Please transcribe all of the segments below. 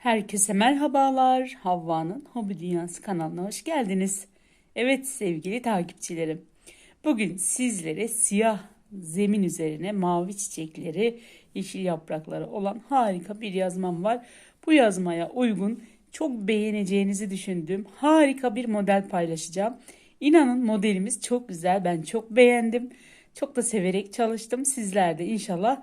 Herkese merhabalar. Havva'nın Hobi Dünyası kanalına hoş geldiniz. Evet sevgili takipçilerim. Bugün sizlere siyah zemin üzerine mavi çiçekleri, yeşil yaprakları olan harika bir yazmam var. Bu yazmaya uygun, çok beğeneceğinizi düşündüğüm harika bir model paylaşacağım. İnanın modelimiz çok güzel. Ben çok beğendim. Çok da severek çalıştım. Sizler de inşallah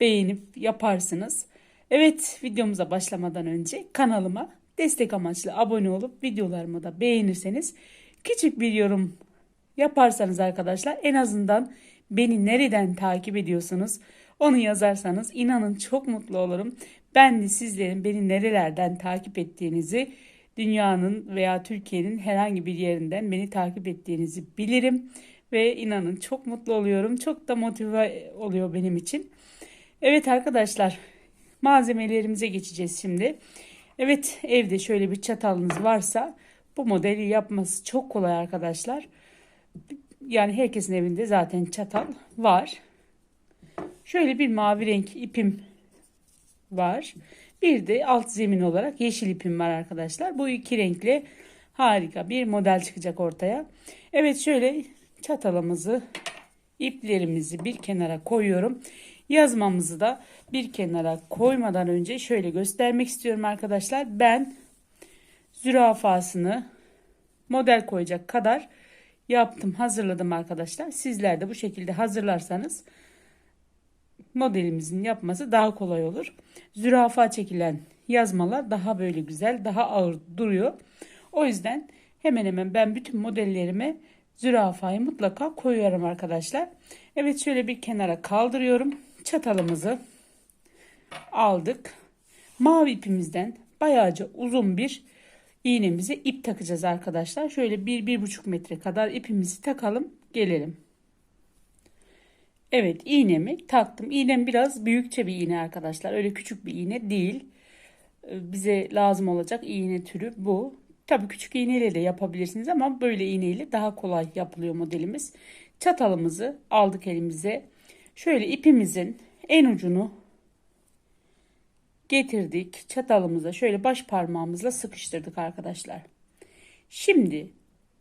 beğenip yaparsınız. Evet videomuza başlamadan önce kanalıma destek amaçlı abone olup videolarımı da beğenirseniz küçük bir yorum yaparsanız arkadaşlar en azından beni nereden takip ediyorsunuz onu yazarsanız inanın çok mutlu olurum. Ben de sizlerin beni nerelerden takip ettiğinizi dünyanın veya Türkiye'nin herhangi bir yerinden beni takip ettiğinizi bilirim ve inanın çok mutlu oluyorum. Çok da motive oluyor benim için. Evet arkadaşlar malzemelerimize geçeceğiz şimdi. Evet evde şöyle bir çatalınız varsa bu modeli yapması çok kolay arkadaşlar. Yani herkesin evinde zaten çatal var. Şöyle bir mavi renk ipim var. Bir de alt zemin olarak yeşil ipim var arkadaşlar. Bu iki renkle harika bir model çıkacak ortaya. Evet şöyle çatalımızı iplerimizi bir kenara koyuyorum. Yazmamızı da bir kenara koymadan önce şöyle göstermek istiyorum arkadaşlar. Ben zürafasını model koyacak kadar yaptım, hazırladım arkadaşlar. Sizler de bu şekilde hazırlarsanız modelimizin yapması daha kolay olur. Zürafa çekilen yazmalar daha böyle güzel, daha ağır duruyor. O yüzden hemen hemen ben bütün modellerime zürafayı mutlaka koyuyorum arkadaşlar. Evet şöyle bir kenara kaldırıyorum. Çatalımızı aldık. Mavi ipimizden bayağıca uzun bir iğnemize ip takacağız arkadaşlar. Şöyle bir, bir buçuk metre kadar ipimizi takalım gelelim. Evet iğnemi taktım. İğnem biraz büyükçe bir iğne arkadaşlar. Öyle küçük bir iğne değil. Ee, bize lazım olacak iğne türü bu. Tabii küçük iğneyle de yapabilirsiniz ama böyle iğneyle daha kolay yapılıyor modelimiz. Çatalımızı aldık elimize. Şöyle ipimizin en ucunu getirdik. Çatalımıza şöyle baş parmağımızla sıkıştırdık arkadaşlar. Şimdi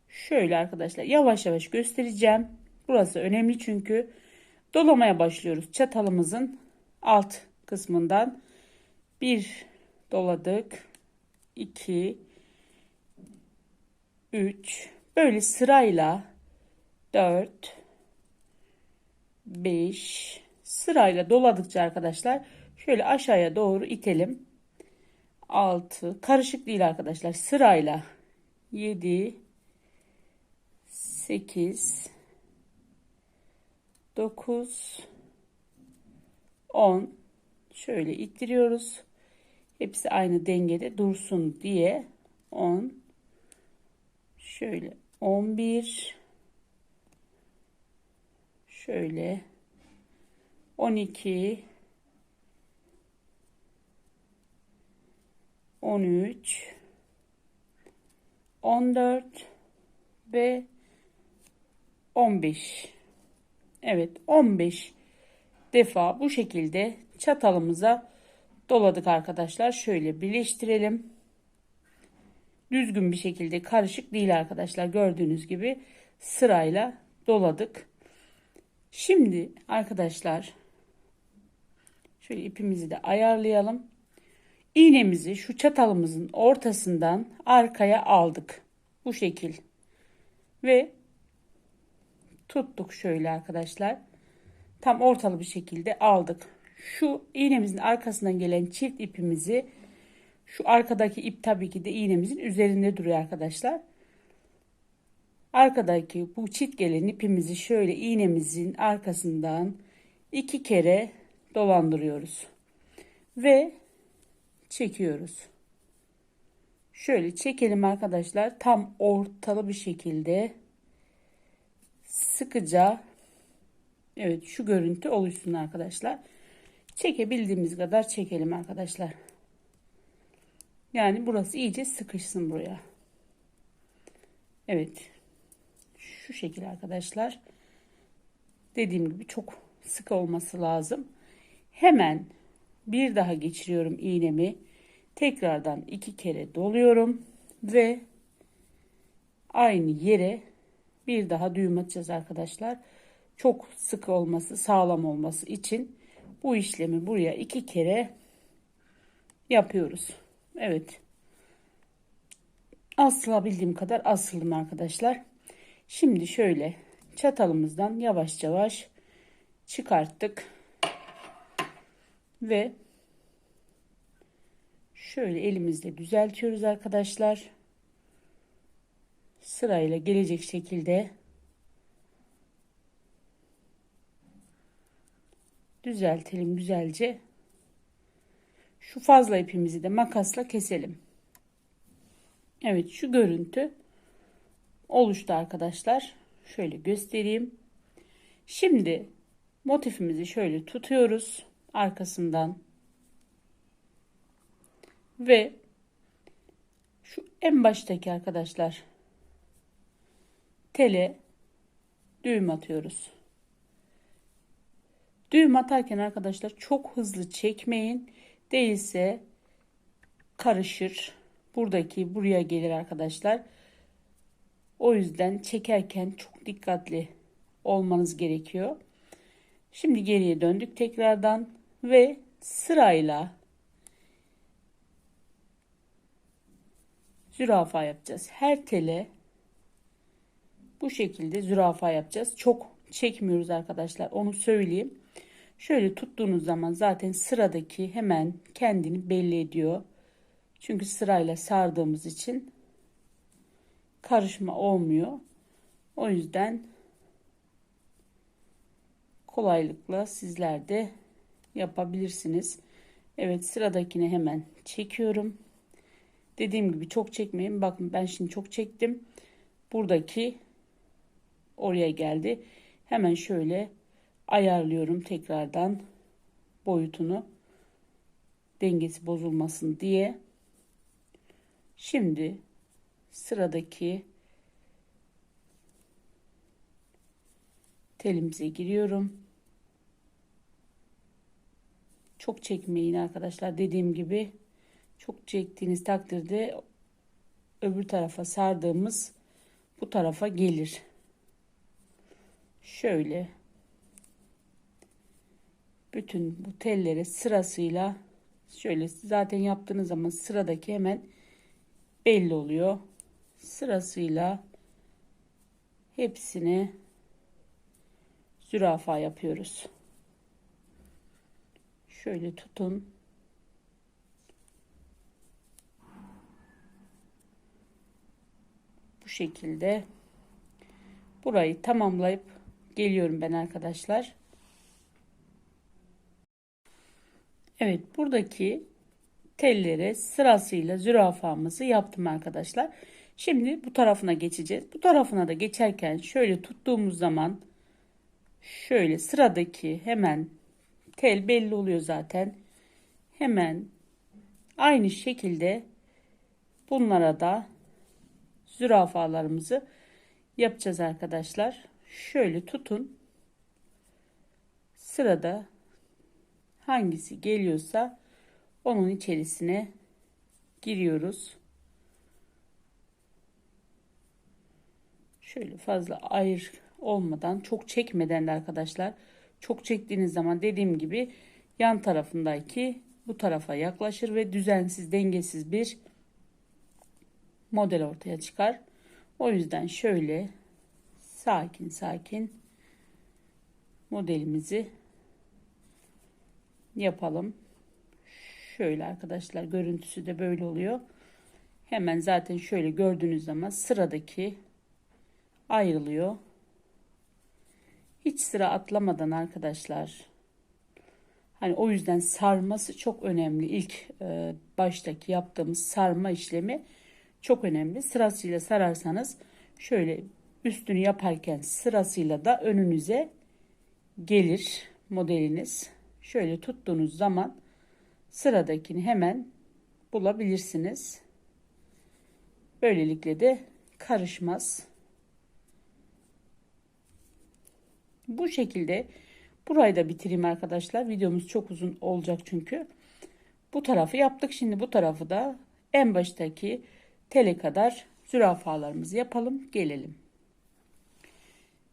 şöyle arkadaşlar yavaş yavaş göstereceğim. Burası önemli çünkü dolamaya başlıyoruz. Çatalımızın alt kısmından bir doladık. 2 3 böyle sırayla 4 5 sırayla doladıkça arkadaşlar şöyle aşağıya doğru itelim. 6 karışık değil arkadaşlar. Sırayla. 7 8 9 10 şöyle ittiriyoruz. Hepsi aynı dengede dursun diye. 10 şöyle 11 şöyle 12 13 14 ve 15 Evet 15 defa bu şekilde çatalımıza doladık arkadaşlar. Şöyle birleştirelim. Düzgün bir şekilde karışık değil arkadaşlar. Gördüğünüz gibi sırayla doladık. Şimdi arkadaşlar şöyle ipimizi de ayarlayalım. İğnemizi şu çatalımızın ortasından arkaya aldık. Bu şekil. Ve tuttuk şöyle arkadaşlar. Tam ortalı bir şekilde aldık. Şu iğnemizin arkasından gelen çift ipimizi şu arkadaki ip tabii ki de iğnemizin üzerinde duruyor arkadaşlar. Arkadaki bu çift gelen ipimizi şöyle iğnemizin arkasından iki kere dolandırıyoruz. Ve çekiyoruz. Şöyle çekelim arkadaşlar. Tam ortalı bir şekilde sıkıca evet şu görüntü oluşsun arkadaşlar. Çekebildiğimiz kadar çekelim arkadaşlar. Yani burası iyice sıkışsın buraya. Evet şu şekilde arkadaşlar. Dediğim gibi çok sık olması lazım. Hemen bir daha geçiriyorum iğnemi. Tekrardan iki kere doluyorum ve aynı yere bir daha düğüm atacağız arkadaşlar. Çok sık olması, sağlam olması için bu işlemi buraya iki kere yapıyoruz. Evet. Asılabildiğim kadar asıldım arkadaşlar. Şimdi şöyle çatalımızdan yavaş yavaş çıkarttık. Ve şöyle elimizle düzeltiyoruz arkadaşlar. Sırayla gelecek şekilde düzeltelim güzelce. Şu fazla ipimizi de makasla keselim. Evet şu görüntü oluştu arkadaşlar. Şöyle göstereyim. Şimdi motifimizi şöyle tutuyoruz arkasından ve şu en baştaki arkadaşlar tele düğüm atıyoruz. Düğüm atarken arkadaşlar çok hızlı çekmeyin. Değilse karışır. Buradaki buraya gelir arkadaşlar. O yüzden çekerken çok dikkatli olmanız gerekiyor. Şimdi geriye döndük tekrardan ve sırayla zürafa yapacağız. Her tele bu şekilde zürafa yapacağız. Çok çekmiyoruz arkadaşlar. Onu söyleyeyim. Şöyle tuttuğunuz zaman zaten sıradaki hemen kendini belli ediyor. Çünkü sırayla sardığımız için karışma olmuyor. O yüzden kolaylıkla sizler de yapabilirsiniz. Evet sıradakini hemen çekiyorum. Dediğim gibi çok çekmeyin. Bakın ben şimdi çok çektim. Buradaki oraya geldi. Hemen şöyle ayarlıyorum tekrardan boyutunu dengesi bozulmasın diye. Şimdi sıradaki telimize giriyorum. Çok çekmeyin arkadaşlar. Dediğim gibi çok çektiğiniz takdirde öbür tarafa sardığımız bu tarafa gelir. Şöyle bütün bu telleri sırasıyla şöyle zaten yaptığınız zaman sıradaki hemen belli oluyor. Sırasıyla hepsini zürafa yapıyoruz. Şöyle tutun. Bu şekilde burayı tamamlayıp geliyorum ben arkadaşlar. Evet buradaki tellere sırasıyla zürafamızı yaptım arkadaşlar. Şimdi bu tarafına geçeceğiz. Bu tarafına da geçerken şöyle tuttuğumuz zaman şöyle sıradaki hemen tel belli oluyor zaten. Hemen aynı şekilde bunlara da zürafalarımızı yapacağız arkadaşlar. Şöyle tutun. Sırada hangisi geliyorsa onun içerisine giriyoruz. Şöyle fazla ayır olmadan çok çekmeden de arkadaşlar çok çektiğiniz zaman dediğim gibi yan tarafındaki bu tarafa yaklaşır ve düzensiz dengesiz bir model ortaya çıkar. O yüzden şöyle sakin sakin modelimizi yapalım. Şöyle arkadaşlar görüntüsü de böyle oluyor. Hemen zaten şöyle gördüğünüz zaman sıradaki ayrılıyor. Hiç sıra atlamadan arkadaşlar. Hani o yüzden sarması çok önemli. İlk e, baştaki yaptığımız sarma işlemi çok önemli. Sırasıyla sararsanız şöyle üstünü yaparken sırasıyla da önünüze gelir modeliniz. Şöyle tuttuğunuz zaman sıradakini hemen bulabilirsiniz. Böylelikle de karışmaz. Bu şekilde burayı da bitireyim arkadaşlar. Videomuz çok uzun olacak çünkü. Bu tarafı yaptık. Şimdi bu tarafı da en baştaki tele kadar zürafalarımızı yapalım. Gelelim.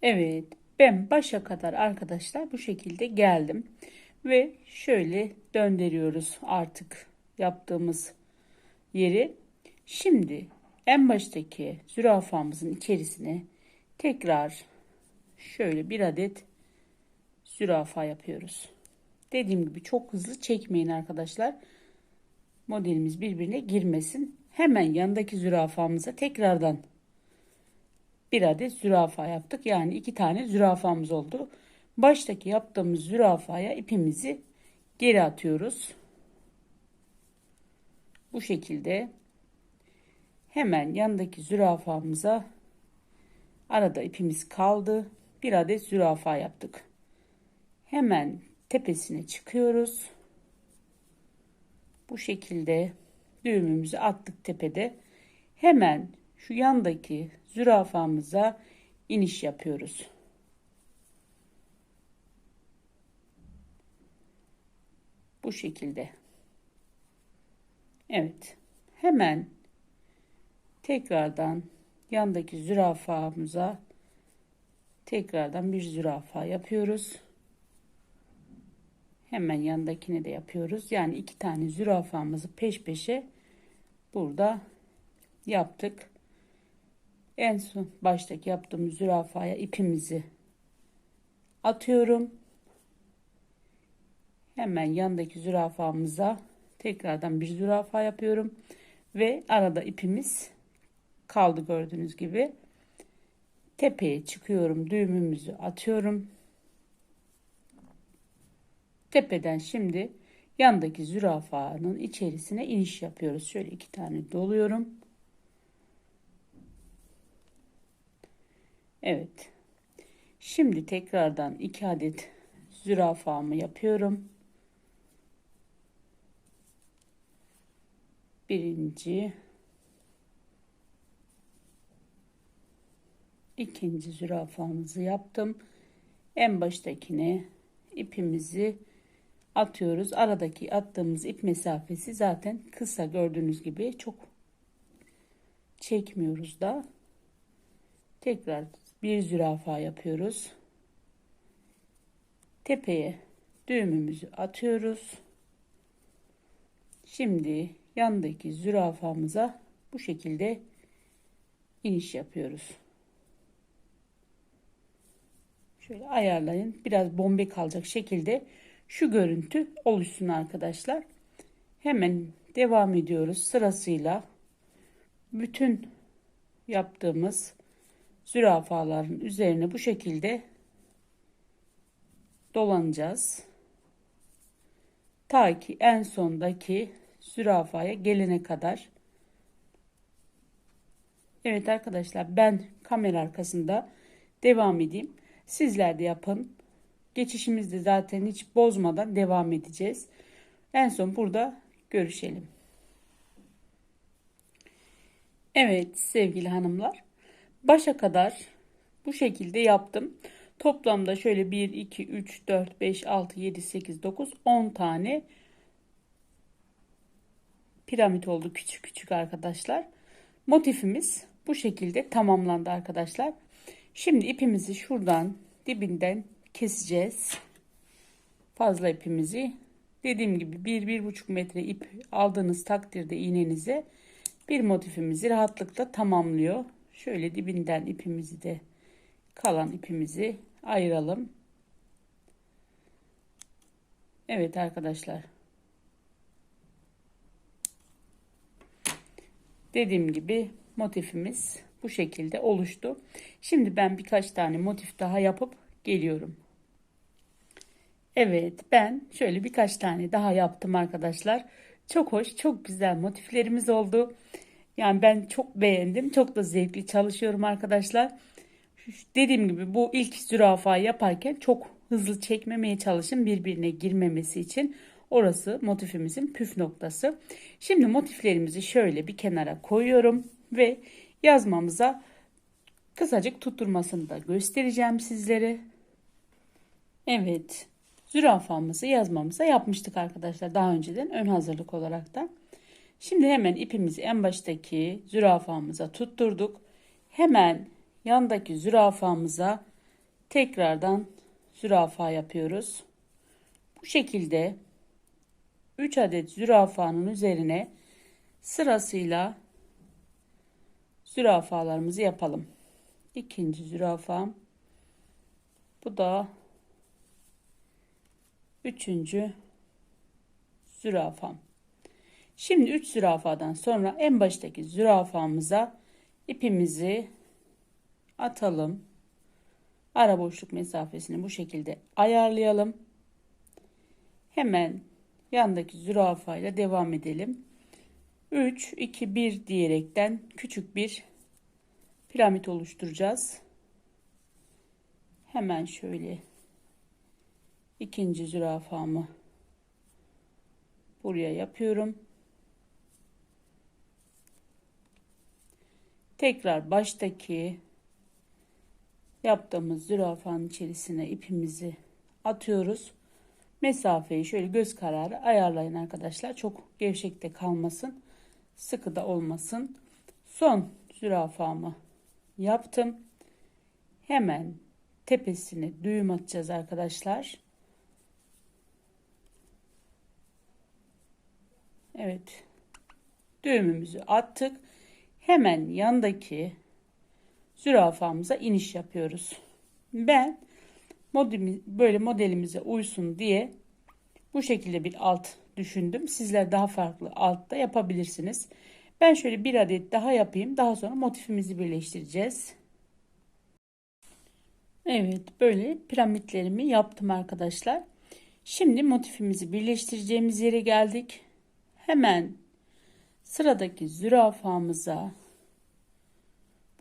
Evet. Ben başa kadar arkadaşlar bu şekilde geldim. Ve şöyle döndürüyoruz artık yaptığımız yeri. Şimdi en baştaki zürafamızın içerisine tekrar şöyle bir adet zürafa yapıyoruz. Dediğim gibi çok hızlı çekmeyin arkadaşlar. Modelimiz birbirine girmesin. Hemen yandaki zürafamıza tekrardan bir adet zürafa yaptık. Yani iki tane zürafamız oldu. Baştaki yaptığımız zürafaya ipimizi geri atıyoruz. Bu şekilde hemen yandaki zürafamıza arada ipimiz kaldı. Bir adet zürafa yaptık. Hemen tepesine çıkıyoruz. Bu şekilde düğümümüzü attık tepede. Hemen şu yandaki zürafamıza iniş yapıyoruz. Bu şekilde. Evet. Hemen tekrardan yandaki zürafamıza tekrardan bir zürafa yapıyoruz. Hemen yandakini de yapıyoruz. Yani iki tane zürafamızı peş peşe burada yaptık. En son baştaki yaptığımız zürafaya ipimizi atıyorum. Hemen yandaki zürafamıza tekrardan bir zürafa yapıyorum ve arada ipimiz kaldı gördüğünüz gibi. Tepeye çıkıyorum, düğümümüzü atıyorum. Tepeden şimdi yandaki zürafanın içerisine iniş yapıyoruz. Şöyle iki tane doluyorum. Evet. Şimdi tekrardan iki adet zürafamı yapıyorum. Birinci ikinci zürafamızı yaptım. En baştakine ipimizi atıyoruz. Aradaki attığımız ip mesafesi zaten kısa gördüğünüz gibi çok çekmiyoruz da. Tekrar bir zürafa yapıyoruz. Tepeye düğümümüzü atıyoruz. Şimdi yandaki zürafamıza bu şekilde iniş yapıyoruz. Şöyle ayarlayın. Biraz bombe kalacak şekilde şu görüntü oluşsun arkadaşlar. Hemen devam ediyoruz sırasıyla. Bütün yaptığımız zürafaların üzerine bu şekilde dolanacağız. Ta ki en sondaki zürafaya gelene kadar. Evet arkadaşlar ben kamera arkasında devam edeyim. Sizler de yapın. Geçişimizde zaten hiç bozmadan devam edeceğiz. En son burada görüşelim. Evet sevgili hanımlar. Başa kadar bu şekilde yaptım. Toplamda şöyle 1, 2, 3, 4, 5, 6, 7, 8, 9, 10 tane piramit oldu küçük küçük arkadaşlar. Motifimiz bu şekilde tamamlandı arkadaşlar. Şimdi ipimizi şuradan dibinden keseceğiz. Fazla ipimizi dediğim gibi 1-1,5 metre ip aldığınız takdirde iğnenize bir motifimizi rahatlıkla tamamlıyor. Şöyle dibinden ipimizi de kalan ipimizi ayıralım. Evet arkadaşlar. Dediğim gibi motifimiz bu şekilde oluştu. Şimdi ben birkaç tane motif daha yapıp geliyorum. Evet ben şöyle birkaç tane daha yaptım arkadaşlar. Çok hoş çok güzel motiflerimiz oldu. Yani ben çok beğendim. Çok da zevkli çalışıyorum arkadaşlar. Dediğim gibi bu ilk zürafa yaparken çok hızlı çekmemeye çalışın birbirine girmemesi için. Orası motifimizin püf noktası. Şimdi motiflerimizi şöyle bir kenara koyuyorum ve yazmamıza kısacık tutturmasını da göstereceğim sizlere. Evet zürafamızı yazmamıza yapmıştık arkadaşlar daha önceden ön hazırlık olarak da. Şimdi hemen ipimizi en baştaki zürafamıza tutturduk. Hemen yandaki zürafamıza tekrardan zürafa yapıyoruz. Bu şekilde 3 adet zürafanın üzerine sırasıyla zürafalarımızı yapalım. İkinci zürafam. Bu da üçüncü zürafam. Şimdi 3 zürafadan sonra en baştaki zürafamıza ipimizi atalım. Ara boşluk mesafesini bu şekilde ayarlayalım. Hemen yandaki zürafa ile devam edelim. 3, 2, 1 diyerekten küçük bir piramit oluşturacağız. Hemen şöyle ikinci zürafamı buraya yapıyorum. Tekrar baştaki yaptığımız zürafanın içerisine ipimizi atıyoruz. Mesafeyi şöyle göz kararı ayarlayın arkadaşlar. Çok gevşek de kalmasın. Sıkı da olmasın. Son zürafamı yaptım. Hemen tepesine düğüm atacağız arkadaşlar. Evet. Düğümümüzü attık. Hemen yandaki zürafamıza iniş yapıyoruz. Ben böyle modelimize uysun diye bu şekilde bir alt düşündüm. Sizler daha farklı altta yapabilirsiniz. Ben şöyle bir adet daha yapayım. Daha sonra motifimizi birleştireceğiz. Evet böyle piramitlerimi yaptım arkadaşlar. Şimdi motifimizi birleştireceğimiz yere geldik. Hemen sıradaki zürafamıza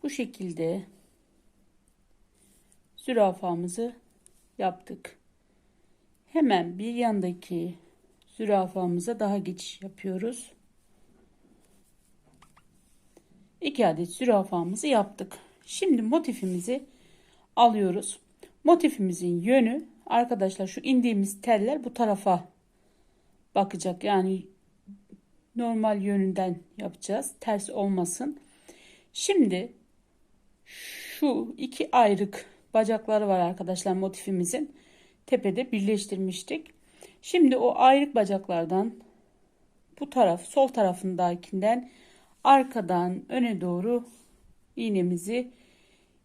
bu şekilde zürafamızı yaptık. Hemen bir yandaki zürafamıza daha geçiş yapıyoruz. 2 adet zürafamızı yaptık. Şimdi motifimizi alıyoruz. Motifimizin yönü arkadaşlar şu indiğimiz teller bu tarafa bakacak. Yani normal yönünden yapacağız. Ters olmasın. Şimdi şu iki ayrık bacakları var arkadaşlar motifimizin. Tepede birleştirmiştik. Şimdi o ayrık bacaklardan bu taraf sol tarafındakinden arkadan öne doğru iğnemizi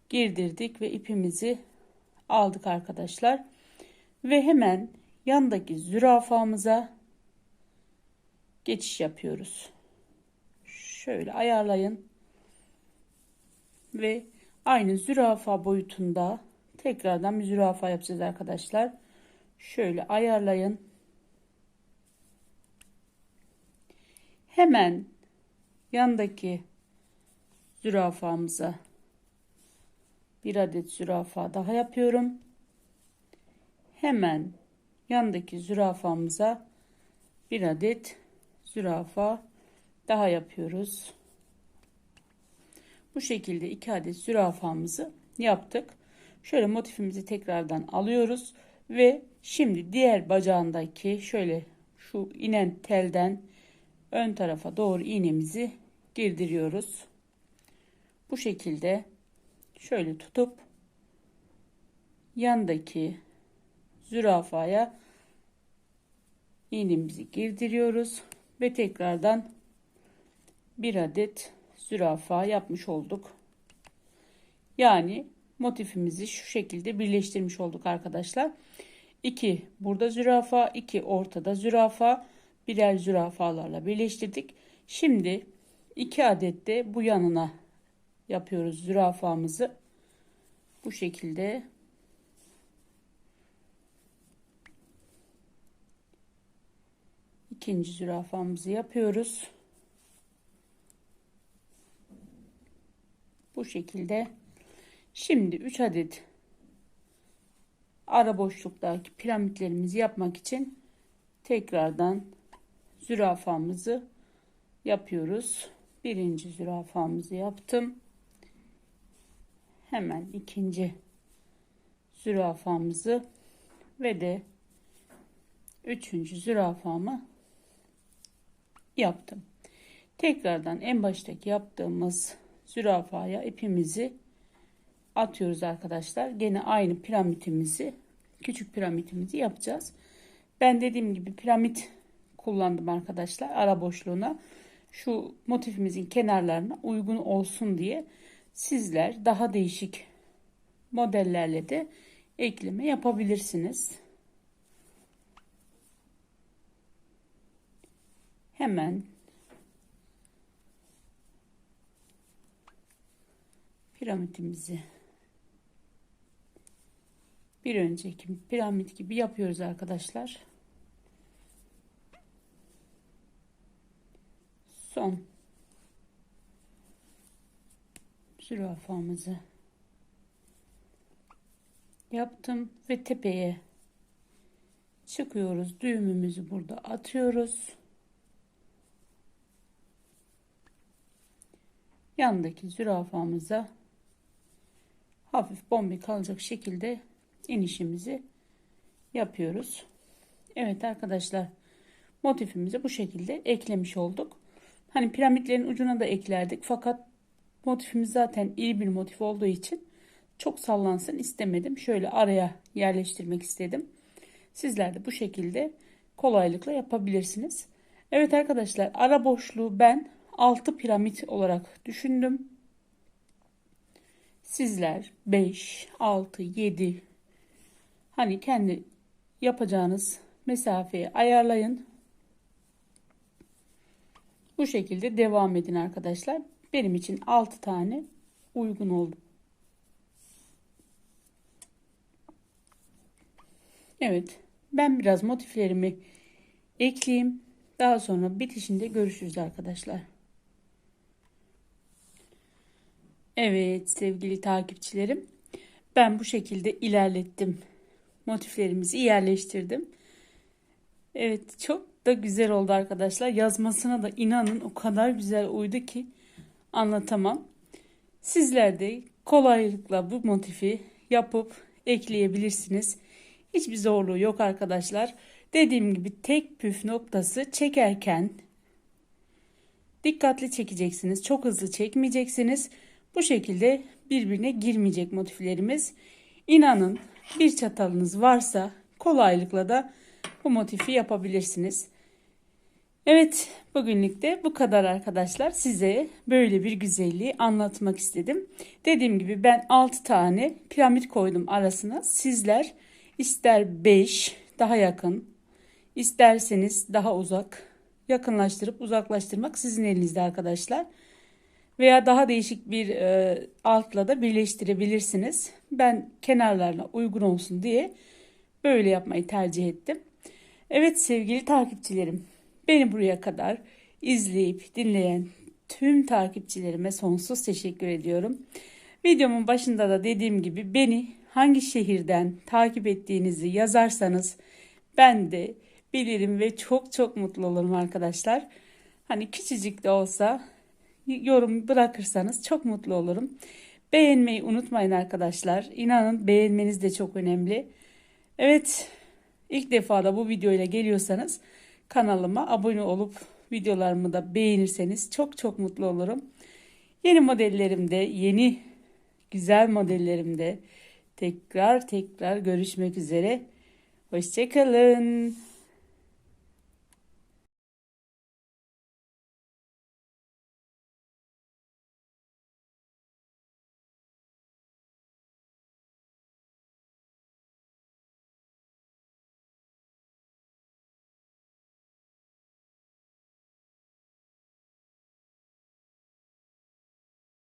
girdirdik ve ipimizi aldık arkadaşlar. Ve hemen yandaki zürafamıza geçiş yapıyoruz. Şöyle ayarlayın. Ve aynı zürafa boyutunda tekrardan bir zürafa yapacağız arkadaşlar. Şöyle ayarlayın. Hemen yandaki zürafamıza bir adet zürafa daha yapıyorum. Hemen yandaki zürafamıza bir adet zürafa daha yapıyoruz. Bu şekilde iki adet zürafamızı yaptık. Şöyle motifimizi tekrardan alıyoruz ve şimdi diğer bacağındaki şöyle şu inen telden ön tarafa doğru iğnemizi girdiriyoruz. Bu şekilde şöyle tutup yandaki zürafaya iğnemizi girdiriyoruz ve tekrardan bir adet zürafa yapmış olduk. Yani motifimizi şu şekilde birleştirmiş olduk arkadaşlar. 2 burada zürafa, 2 ortada zürafa, birer zürafalarla birleştirdik. Şimdi 2 adet de bu yanına yapıyoruz zürafamızı. Bu şekilde ikinci zürafamızı yapıyoruz. Bu şekilde. Şimdi 3 adet ara boşluktaki piramitlerimizi yapmak için tekrardan zürafamızı yapıyoruz. Birinci zürafamızı yaptım. Hemen ikinci zürafamızı ve de üçüncü zürafamı yaptım. Tekrardan en baştaki yaptığımız zürafaya ipimizi atıyoruz arkadaşlar. Gene aynı piramitimizi küçük piramitimizi yapacağız. Ben dediğim gibi piramit kullandım arkadaşlar ara boşluğuna. Şu motifimizin kenarlarına uygun olsun diye sizler daha değişik modellerle de ekleme yapabilirsiniz. Hemen piramitimizi bir önceki piramit gibi yapıyoruz arkadaşlar. Son zürafamızı yaptım ve tepeye çıkıyoruz. Düğümümüzü burada atıyoruz. Yandaki zürafamıza hafif bombi kalacak şekilde inişimizi yapıyoruz. Evet arkadaşlar motifimizi bu şekilde eklemiş olduk. Hani piramitlerin ucuna da eklerdik fakat motifimiz zaten iyi bir motif olduğu için çok sallansın istemedim. Şöyle araya yerleştirmek istedim. Sizler de bu şekilde kolaylıkla yapabilirsiniz. Evet arkadaşlar ara boşluğu ben 6 piramit olarak düşündüm. Sizler 5, 6, 7 hani kendi yapacağınız mesafeyi ayarlayın. Bu şekilde devam edin arkadaşlar. Benim için 6 tane uygun oldu. Evet. Ben biraz motiflerimi ekleyeyim. Daha sonra bitişinde görüşürüz arkadaşlar. Evet sevgili takipçilerim. Ben bu şekilde ilerlettim. Motiflerimizi yerleştirdim. Evet çok da güzel oldu arkadaşlar. Yazmasına da inanın o kadar güzel uydu ki anlatamam. Sizler de kolaylıkla bu motifi yapıp ekleyebilirsiniz. Hiçbir zorluğu yok arkadaşlar. Dediğim gibi tek püf noktası çekerken dikkatli çekeceksiniz. Çok hızlı çekmeyeceksiniz. Bu şekilde birbirine girmeyecek motiflerimiz. İnanın bir çatalınız varsa kolaylıkla da bu motifi yapabilirsiniz. Evet bugünlük de bu kadar arkadaşlar. Size böyle bir güzelliği anlatmak istedim. Dediğim gibi ben 6 tane piramit koydum arasına. Sizler ister 5 daha yakın isterseniz daha uzak yakınlaştırıp uzaklaştırmak sizin elinizde arkadaşlar. Veya daha değişik bir e, altla da birleştirebilirsiniz. Ben kenarlarına uygun olsun diye böyle yapmayı tercih ettim. Evet sevgili takipçilerim Beni buraya kadar izleyip dinleyen tüm takipçilerime sonsuz teşekkür ediyorum. Videomun başında da dediğim gibi beni hangi şehirden takip ettiğinizi yazarsanız ben de bilirim ve çok çok mutlu olurum arkadaşlar. Hani küçücük de olsa yorum bırakırsanız çok mutlu olurum. Beğenmeyi unutmayın arkadaşlar. İnanın beğenmeniz de çok önemli. Evet ilk defa da bu videoyla geliyorsanız kanalıma abone olup videolarımı da beğenirseniz çok çok mutlu olurum. Yeni modellerimde, yeni güzel modellerimde tekrar tekrar görüşmek üzere. Hoşçakalın.